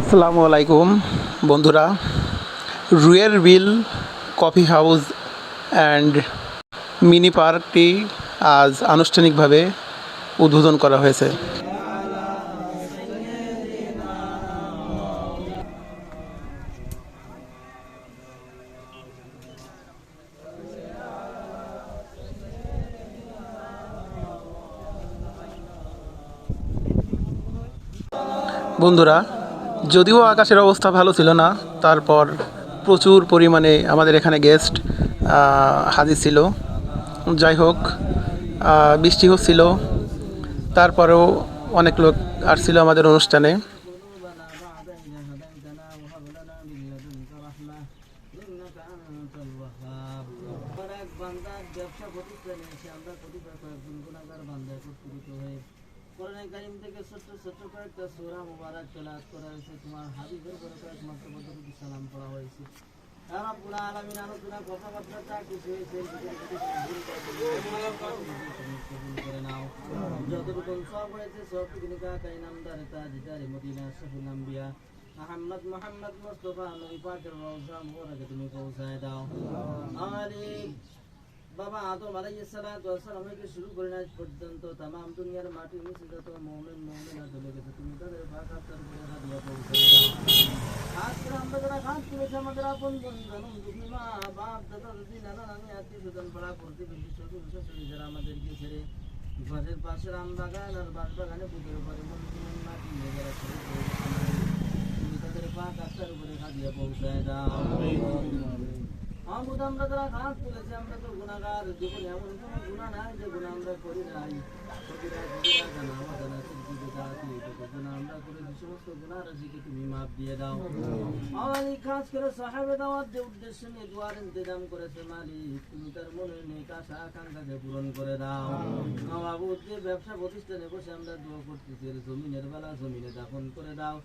আসসালামু আলাইকুম, বন্ধুরা। রুয়ের বিল, কফি হাউস অ্যান্ড মিনি পার্কটি আজ আনুষ্ঠানিকভাবে উদ্বোধন করা হয়েছে। বন্ধুরা যদিও আকাশের অবস্থা ভালো ছিল না, তারপর প্রচুর পরিমাণে আমাদের এখানে গেস্ট হাজির ছিল। যাই হোক বৃষ্টি হচ্ছিল তারপরেও অনেক লোক আসছিল আমাদের অনুষ্ঠানে। ব্যবসা আমরা হয়ে কোরআনে কারিম থেকে ছোট্ট ছোট্ট কয়েকটা আলোচনা, কথাবার্তা কিছু হয়েছে করে নাও। যতটুকু সব হয়েছে সব পিকনিকা কাইনামদার তাজিদারি মদিনা শফিল আম্বিয়া। দাও। মালিক বাবা আদম আলাইসালাম হইতে শুরু করে আজ পর্যন্ত তাম দুনিয়ার মাটির নিচে যত মৌমেন মৌমেনা চলে গেছে তুমি তাদের ভাগ আত্মার করে হাতিয়া আজ করে আমরা যারা ঘাস করেছে, আমাদের আপন জানুন তুমি মা, বাপ, দাদা, দিদি, নানা, নানি, আত্মীয় স্বজন, পাড়া করতে বেশি শ্বশুর, শাশুড়ি যারা আমাদেরকে ছেড়ে ঘরের পাশে আম বাগান আর বাস বাগানে পুকুরে পরে মন মাটি নিয়ে যারা ছেড়ে তুমি তাদের ভাগ আত্মার উপরে হাতিয়া পৌঁছায় দাও। আমরা আমরা গুণা যে আমরা যে উদ্দেশ্য নিয়ে আকাঙ্ক্ষাকে পূরণ করে দাও। মাহবুব যে ব্যবসা প্রতিষ্ঠানে বসে আমরা দোয়া করতেছি জমিনের বেলা জমিনে দাফন করে দাও।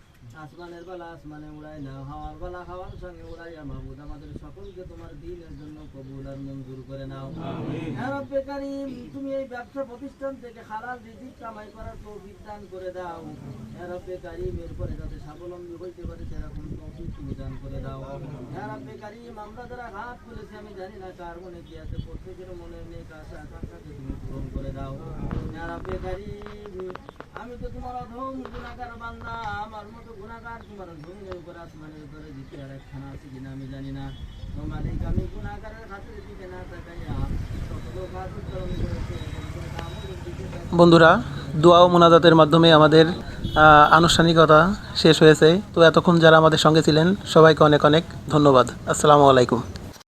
আসমানের বেলা আসমানে উড়াই নাও, হাওয়ার বেলা হাওয়ার সঙ্গে উড়াইয়া মাহবুদ আমাদের সকলকে তোমার দিনের জন্য কবুল আর মঞ্জুর করে নাও। হ্যাঁ রব্বে তুমি এই ব্যবসা প্রতিষ্ঠান থেকে হালাল রিজিক কামাই করার তৌফিক দান করে দাও। হ্যাঁ রব্বে এরপরে যাতে স্বাবলম্বী হইতে পারে সেরকম তুমি দান করে দাও। হ্যাঁ রব্বে কারীম, আমরা যারা হাত আমি জানি না কার আছে প্রত্যেকের মনে নেই আকাঙ্ক্ষাকে তুমি পূরণ করে দাও। হ্যাঁ রব্বে আমি তো তোমার অধম বান্দা, আমার মতো তোমার উপর আসমানের উপরে আর একখানা আছে কিনা আমি জানি না। আমি না তাকাইয়া বন্ধুরা, দোয়া ও মোনাজাতের মাধ্যমে আমাদের আনুষ্ঠানিকতা শেষ হয়েছে। তো এতক্ষণ যারা আমাদের সঙ্গে ছিলেন, সবাইকে অনেক অনেক ধন্যবাদ। আসসালামু আলাইকুম।